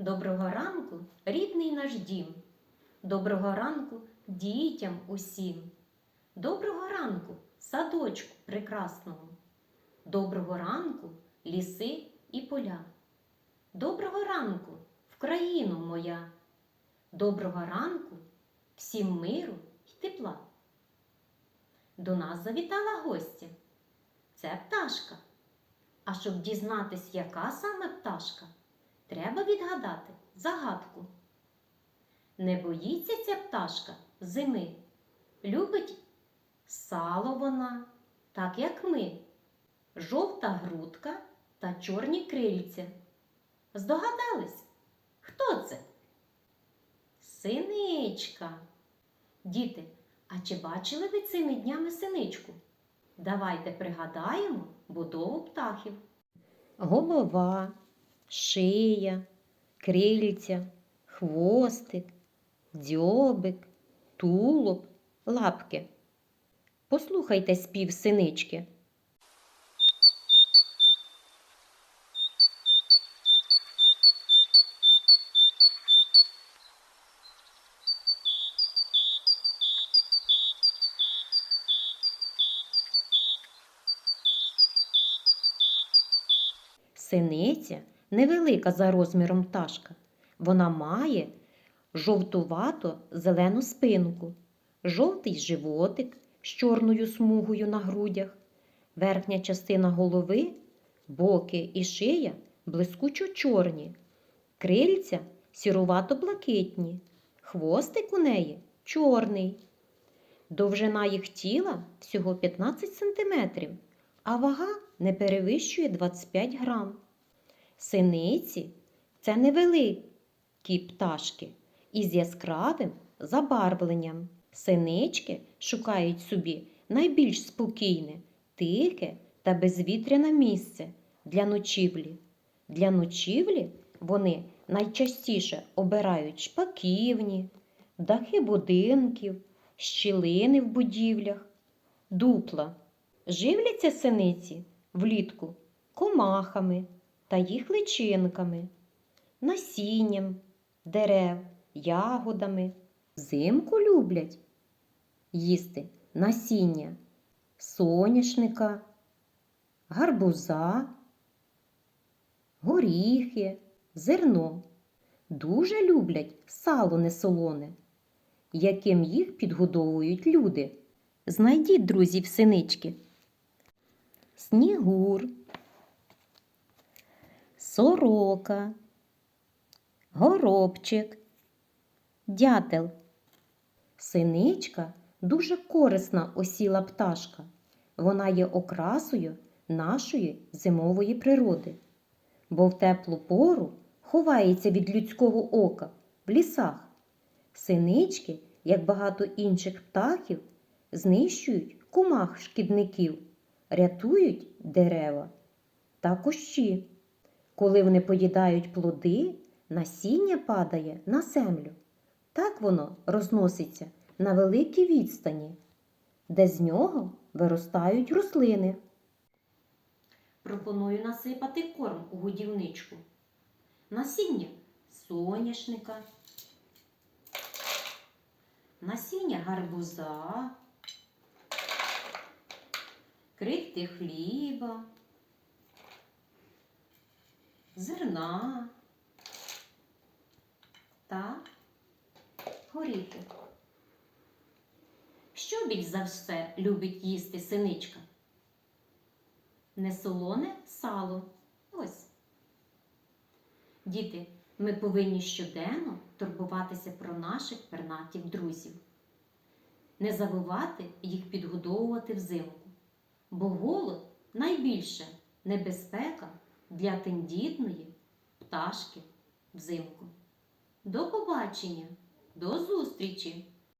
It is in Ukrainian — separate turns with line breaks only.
Доброго ранку, рідний наш дім. Доброго ранку дітям усім. Доброго ранку, садочку прекрасному. Доброго ранку, ліси і поля. Доброго ранку, Вкраїну моя. Доброго ранку, всім миру й тепла. До нас завітала гостя. Це пташка. А щоб дізнатись, яка саме пташка, треба відгадати загадку. Не боїться ця пташка зими. Любить сало вона, так як ми, жовта грудка та чорні крильця. Здогадались, хто це? Синичка. Діти, а чи бачили ви цими днями синичку? Давайте пригадаємо будову птахів. Голова, шия, крильця, хвостик, дзьобик, тулуб, лапки. Послухайте спів синички. Синиця невелика за розміром пташка. Вона має жовтувато зелену спинку, жовтий животик з чорною смугою на грудях, верхня частина голови, боки і шия блискучо чорні, крильця сірувато-блакитні, хвостик у неї чорний. Довжина їх тіла всього 15 см, а вага не перевищує 25 грам. Синиці це невеликі пташки із яскравим забарвленням. Синички шукають собі найбільш спокійне, тихе та безвітряне місце для ночівлі. Для ночівлі вони найчастіше обирають шпаківні, дахи будинків, щілини в будівлях, дупла. Живляться синиці влітку комахами та їх личинками, насінням дерев, ягодами. Взимку люблять їсти насіння соняшника, гарбуза, горіхи, зерно. Дуже люблять сало несолоне, яким їх підгодовують люди. Знайдіть, друзів, синички. Снігур, сорока, горобчик, дятел. Синичка дуже корисна осіла пташка. Вона є окрасою нашої зимової природи, бо в теплу пору ховається від людського ока в лісах. Синички, як багато інших птахів, знищують комах шкідників, рятують дерева та кущі. Коли вони поїдають плоди, насіння падає на землю. Так воно розноситься на великій відстані, де з нього виростають рослини. Пропоную насипати корм у годівничку. Насіння соняшника, насіння гарбуза, крихти хліба, зерна та горіхи. Що більш за все любить їсти синичка? Несолоне сало. Ось. Діти, ми повинні щоденно турбуватися про наших пернатів друзів. Не забувати їх підгодовувати взимку, бо голод найбільша небезпека для тендітної пташки взимку. До побачення, до зустрічі!